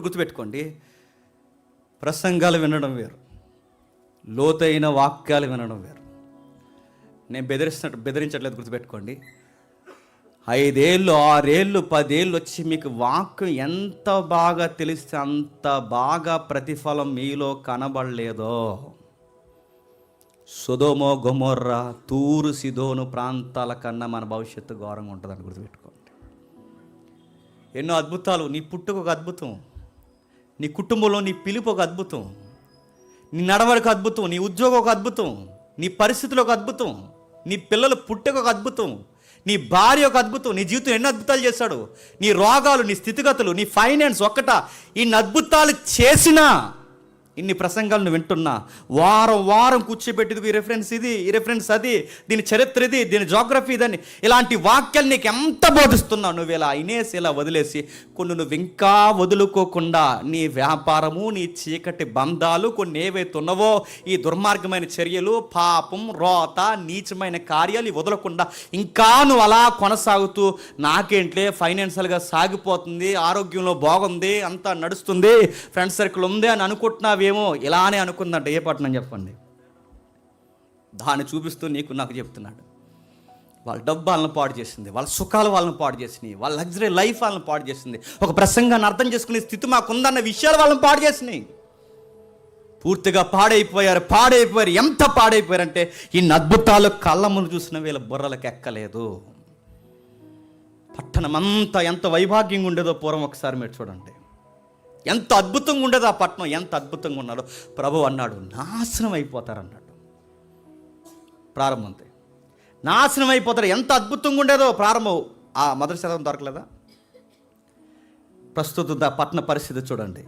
గుర్తుపెట్టుకోండి. ప్రసంగాలు వినడం వేరు. లోతైన వాక్యాలు వినడం వేరు. నేను బెదిరిస్తున్నట్టు బెదిరించట్లేదు గుర్తుపెట్టుకోండి. ఐదేళ్ళు ఆరేళ్ళు పదేళ్ళు వచ్చి మీకు వాక్యం ఎంత బాగా తెలిస్తే అంత బాగా ప్రతిఫలం మీలో కనబడలేదో. సుధోమో గొమొర్రా తూరు సిదోను ప్రాంతాల కన్నా మన భవిష్యత్తు ఘోరంగా ఉంటుందని గుర్తుపెట్టుకోండి. ఎన్నో అద్భుతాలు. నీ పుట్టుకు ఒక అద్భుతం. నీ కుటుంబంలో నీ పిలుపు ఒక అద్భుతం. నీ నడవడిక అద్భుతం నీ ఉద్యోగం ఒక అద్భుతం నీ పరిస్థితులు ఒక అద్భుతం నీ పిల్లలు పుట్టక ఒక అద్భుతం నీ భార్య ఒక అద్భుతం నీ జీవితం ఎన్ని అద్భుతాలు చేశాడు నీ రోగాలు నీ స్థితిగతులు నీ ఫైనాన్స్ ఒక్కట ఇన్ని అద్భుతాలు చేసినా ఇన్ని ప్రసంగాలు నువ్వు వింటున్నా. వారం వారం కూర్చోబెట్టేది ఈ రెఫరెన్స్ ఇది ఈ రెఫరెన్స్ అది దీని చరిత్ర ఇది దీని జాగ్రఫీ ఇదని ఇలాంటి వాక్యాలు నీకు ఎంత బోధిస్తున్నావు నువ్వు ఇలా అయినేసి ఇలా వదిలేసి కొన్ని నువ్వు ఇంకా వదులుకోకుండా నీ వ్యాపారము నీ చీకటి బంధాలు కొన్ని ఏవైతే ఉన్నవో ఈ దుర్మార్గమైన చర్యలు పాపం రోత నీచమైన కార్యాలు వదలకుండా ఇంకా నువ్వు అలా కొనసాగుతూ నాకేంట్లే ఫైనాన్షియల్గా సాగిపోతుంది ఆరోగ్యంలో బాగుంది అంతా నడుస్తుంది ఫ్రెండ్ సర్కిల్ ఉంది అని అనుకుంటున్నావి అనుకుంటున్నావేమో ఇలానే అనుకుందంట ఏ పట్టణం చెప్పండి. దాన్ని చూపిస్తూ నీకు నాకు చెప్తున్నాడు. వాళ్ళ డబ్బు వాళ్ళని పాడు చేసింది వాళ్ళ సుఖాలు వాళ్ళని పాడు చేసినాయి వాళ్ళ లగ్జరీ లైఫ్ వాళ్ళని పాడు చేసింది ఒక ప్రసంగాన్ని అర్థం చేసుకునే స్థితి మాకుందన్న విషయాలు వాళ్ళని పాడు చేసినాయి. పూర్తిగా పాడైపోయారు పాడైపోయారు. ఎంత పాడైపోయారంటే ఇన్ని అద్భుతాలు కళ్ళ ముందు చూసిన వీళ్ళ బుర్రలకు ఎక్కలేదు. పట్టణం అంతా ఎంత వైభాగ్యంగా ఉండేదో పూర్వం ఒకసారి మీరు చూడండి. ఎంత అద్భుతంగా ఉండేదో ఆ పట్టణం ఎంత అద్భుతంగా ఉన్నాడో. ప్రభు అన్నాడు నాశనం అయిపోతారన్నాడు ప్రారంభం అంతే నాశనం అయిపోతారు ఎంత అద్భుతంగా ఉండేదో. ప్రారంభం ఆ మొదటి శాతం దొరకలేదా? ప్రస్తుత దా పట్టణ పరిస్థితి చూడండి.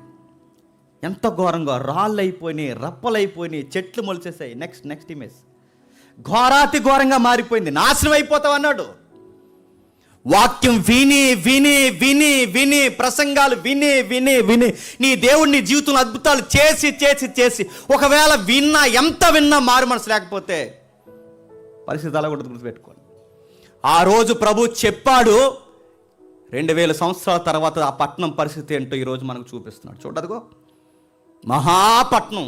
ఎంత ఘోరంగా రాళ్ళు అయిపోయినాయి రప్పలు అయిపోయినాయి చెట్లు మొలిచేసాయి. నెక్స్ట్ నెక్స్ట్ ఇమేజ్ ఘోరాతి ఘోరంగా మారిపోయింది. నాశనం అయిపోతావు అన్నాడు. వాక్యం విని విని విని విని ప్రసంగాలు విని విని విని. నీ దేవుడిని జీవితంలో అద్భుతాలు చేసి చేసి చేసి. ఒకవేళ విన్నా ఎంత విన్నా మారు మనసు లేకపోతే పరిస్థితి అలా కూడా గుర్తుపెట్టుకోండి. ఆ రోజు ప్రభు చెప్పాడు రెండు వేల సంవత్సరాల తర్వాత ఆ పట్టణం పరిస్థితి ఏంటో ఈరోజు మనకు చూపిస్తున్నాడు. చూడదుగో మహాపట్నం.